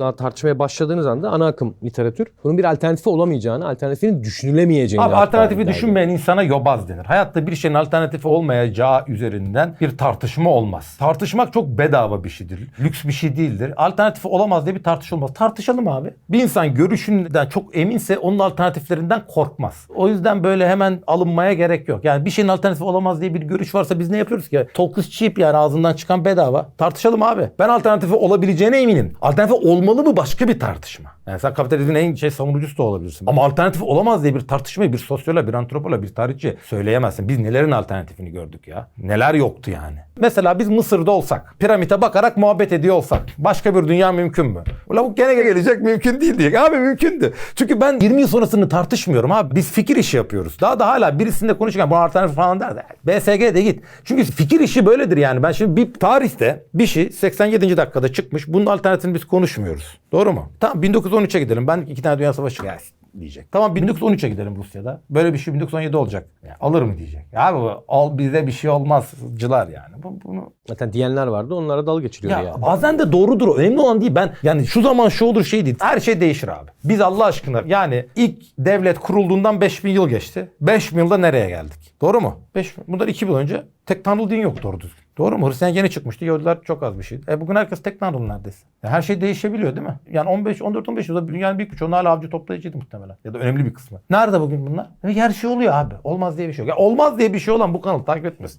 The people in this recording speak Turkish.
daha tartışmaya başladığınız anda ana akım literatür bunun bir alternatifi olamayacağını, alternatifinin düşünülemeyeceğini Abi alternatifi düşünmeyen insana yobaz denir. Hayatta bir şeyin alternatifi olmayacağı üzerinden bir tartışma olmaz. Tartışmak çok bedava bir şeydir. Lüks bir şey değildir. Alternatifi olamaz diye bir tartışma olmaz. Tartışalım abi. Bir insan görüşünden çok eminse onun alternatiflerinden korkmaz. O yüzden böyle hemen alınmaya gerek yok. Yani bir şeyin alternatifi olamaz diye bir görüş varsa biz ne yapıyoruz ki? Talk is cheap yani ağzından çıkan bedava. Tartışalım abi. Ben alternatifi olabileceğine eminim. Alternatifi olmalı mı başka bir tartışma. Yani sen kapitalizmin en şey savunucusu da olabilirsin. Ama alternatif olamaz diye bir tartışmayı bir sosyoloğa, bir antropoloğa, bir tarihçi söyleyemezsin. Biz nelerin alternatifini gördük ya. Neler yoktu yani. Mesela biz Mısır'da olsak, piramite bakarak muhabbet ediyor olsak başka bir dünya mümkün mü? Ulan bu gene gelecek mümkün değil diye. Abi mümkündü. Çünkü ben 20 yıl sonrasını tartışmıyorum abi. Biz fikir işi yapıyoruz. Daha da hala birisinde konuşurken bu alternatif falan der de. BSG de git. Çünkü fikir işi böyledir yani. Ben şimdi bir tarihte bir şey 87. dakikada çıkmış. Bunun alternatifini biz konuşmuyoruz. Doğru mu? Tamam 1913'e gidelim. Ben iki tane dünya savaşı gelsin diyecek. Tamam 1913'e gidelim Rusya'da. Böyle bir şey 1917 olacak. Ya, alır mı diyecek. Ya abi al bize bir şey olmazcılar yani. Bu, bunu Zaten diyenler vardı onlara dalga geçiliyordu ya yani. bazen de doğrudur. Önemli olan değil. Ben yani şu zaman şu olur şey değil. Her şey değişir abi. Biz Allah aşkına yani ilk devlet kurulduğundan 5000 yıl geçti. 5000 yılda nereye geldik? Doğru mu? 5 bundan 2000 yıl önce tek tanrılı din yok doğru düzgün. Doğru mu? Hristiyan yeni çıkmıştı. Yahudiler çok az bir şeydi. E bugün herkes tek tanrılı neredeyse. Her şey değişebiliyor değil mi? Yani 15 14 15 yılda dünyanın büyük bir çoğunluğu hala avcı toplayıcıydı muhtemelen. Ya da önemli bir kısmı. Nerede bugün bunlar? Her şey oluyor abi. Olmaz diye bir şey yok. Ya olmaz diye bir şey olan bu kanalı takip etmesin.